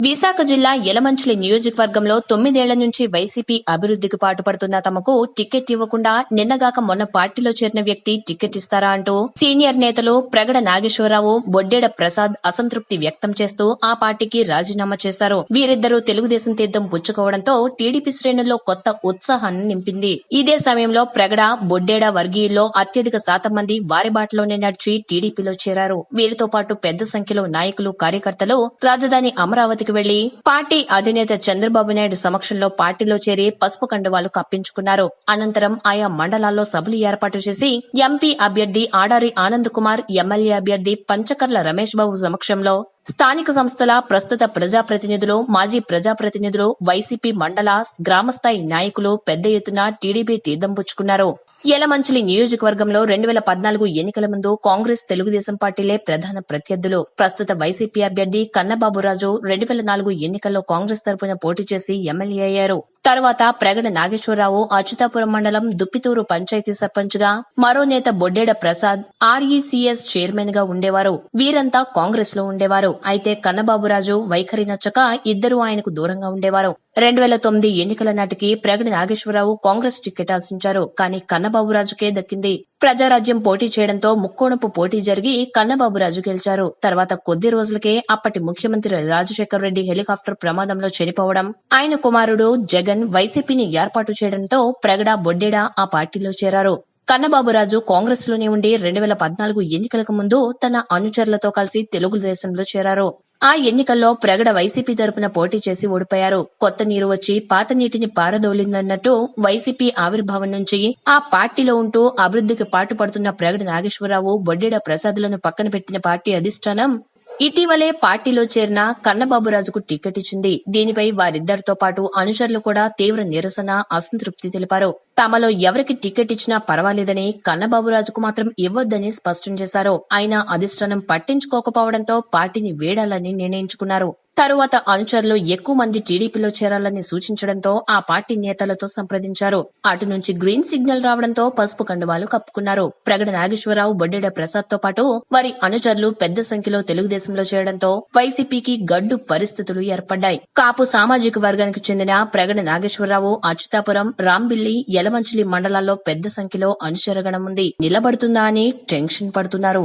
విశాఖ జిల్లా యలమంచిలి నియోజకవర్గంలో తొమ్మిదేళ్ళ నుంచి వైసీపీ అభివృద్ధికి పాటుపడుతున్న తమకు టికెట్ ఇవ్వకుండా నిన్నగాక మొన్న పార్టీలో చేరిన వ్యక్తి టికెట్ ఇస్తారా అంటూ సీనియర్ నేతలు ప్రగడ నాగేశ్వరరావు బొడ్డేడ ప్రసాద్ అసంతృప్తి వ్యక్తం చేస్తూ ఆ పార్టీకి రాజీనామా చేశారు. వీరిద్దరూ తెలుగుదేశం తీర్థం పుచ్చుకోవడంతో టీడీపీ శ్రేణుల్లో కొత్త ఉత్సాహాన్ని నింపింది. ఇదే సమయంలో ప్రగడ బొడ్డేడ వర్గీయుల్లో అత్యధిక శాతం మంది వారి బాటలోనే నడిచి టీడీపీలో చేరారు. వీరితో పాటు పెద్ద సంఖ్యలో నాయకులు కార్యకర్తలు రాజధాని అమరావతి అమరావతికి వెళ్ళి పార్టీ అధినేత చంద్రబాబు నాయుడు సమక్షంలో పార్టీలో చేరి పసుపు కండువాలు కప్పించుకున్నారు. అనంతరం ఆయా మండలాల్లో సభలు ఏర్పాటు చేసి ఎంపీ అభ్యర్థి ఆడారి ఆనంద్ కుమార్ ఎమ్మెల్యే అభ్యర్థి పంచకర్ల రమేష్ బాబు సమక్షంలో స్థానిక సంస్థల ప్రస్తుత ప్రజాప్రతినిధులు మాజీ ప్రజాప్రతినిధులు వైసీపీ మండల గ్రామస్థాయి నాయకులు పెద్ద ఎత్తున టీడీపీ తీర్థం పుచ్చుకున్నారు. యలమంచిలి నియోజకవర్గంలో రెండు వేల పద్నాలుగు ఎన్నికల ముందు కాంగ్రెస్ తెలుగుదేశం పార్టీలే ప్రధాన ప్రత్యర్థులు. ప్రస్తుత వైసీపీ అభ్యర్థి కన్నబాబురాజు రెండు వేల నాలుగు ఎన్నికల్లో కాంగ్రెస్ తరపున పోటీ చేసి ఎమ్మెల్యే అయ్యారు. తర్వాత ప్రగడ నాగేశ్వరరావు అచ్యుతాపురం మండలం దుప్పితూరు పంచాయతీ సర్పంచ్గా మరో నేత బొడ్డేడ ప్రసాద్ ఆర్ఈసీఎస్ చైర్మన్గా ఉండేవారు. వీరంతా కాంగ్రెస్లో ఉండేవారు. అయితే కన్నబాబురాజు వైఖరి నచ్చక ఇద్దరు ఆయనకు దూరంగా ఉండేవారు. రెండు వేల తొమ్మిది ఎన్నికల నాటికి ప్రగడి నాగేశ్వరరావు కాంగ్రెస్ టికెట్ ఆశించారు. కానీ కన్నబాబురాజుకే దక్కింది. ప్రజారాజ్యం పోటీ చేయడంతో ముక్కోణపు పోటీ జరిగి కన్నబాబురాజు గెలిచారు. తర్వాత కొద్ది రోజులకే అప్పటి ముఖ్యమంత్రి రాజశేఖర రెడ్డి హెలికాప్టర్ ప్రమాదంలో చనిపోవడం ఆయన కుమారుడు జగన్ జగన్ వైసీపీని ఏర్పాటు చేయడంతో ప్రగడ బొడ్డెడ ఆ పార్టీలో చేరారు. కన్నబాబురాజు కాంగ్రెస్లోనే ఉండి రెండు వేల పద్నాలుగు ఎన్నికలకు ముందు తన అనుచరులతో కలిసి తెలుగుదేశంలో చేరారు. ఆ ఎన్నికల్లో ప్రగడ వైసీపీ తరపున పోటీ చేసి ఓడిపోయారు. కొత్త నీరు వచ్చి పాత నీటిని పారదోలిందన్నట్టు వైసీపీ ఆవిర్భావం నుంచి ఆ పార్టీలో ఉంటూ అభివృద్ధికి పాటుపడుతున్న ప్రగడ నాగేశ్వరరావు బొడ్డెడ ప్రసాదులను పక్కన పెట్టిన పార్టీ అధిష్టానం ఇటీవలే పార్టీలో చేరిన కన్నబాబురాజుకు టికెట్ ఇచ్చింది. దీనిపై వారిద్దరితో పాటు అనుచరులు కూడా తీవ్ర నిరసన అసంతృప్తి తెలిపారు. తమలో ఎవరికి టికెట్ ఇచ్చినా పర్వాలేదని కన్నబాబురాజుకు మాత్రం ఇవ్వొద్దని స్పష్టం చేశారు. అయినా అధిష్టానం పట్టించుకోకపోవడంతో పార్టీని వేడాలని నిర్ణయించుకున్నారు. తరువాత అనుచరులు ఎక్కువ మంది టీడీపీలో చేరాలని సూచించడంతో ఆ పార్టీ నేతలతో సంప్రదించారు. అటు నుంచి గ్రీన్ సిగ్నల్ రావడంతో పసుపు కండువాలు కప్పుకున్నారు. ప్రగడ నాగేశ్వరరావు బొడ్డెడ ప్రసాద్తో పాటు వారి అనుచరులు పెద్ద సంఖ్యలో తెలుగుదేశంలో చేరడంతో వైసీపీకి గడ్డు పరిస్థితులు ఏర్పడ్డాయి. కాపు సామాజిక వర్గానికి చెందిన ప్రగడ నాగేశ్వరరావు అచ్యుతాపురం రాంబిల్లి యలమంచిలి మండలాల్లో పెద్ద సంఖ్యలో అనుచరగణం ఉంది. నిలబడుతుందా అని టెన్షన్ పడుతున్నారు.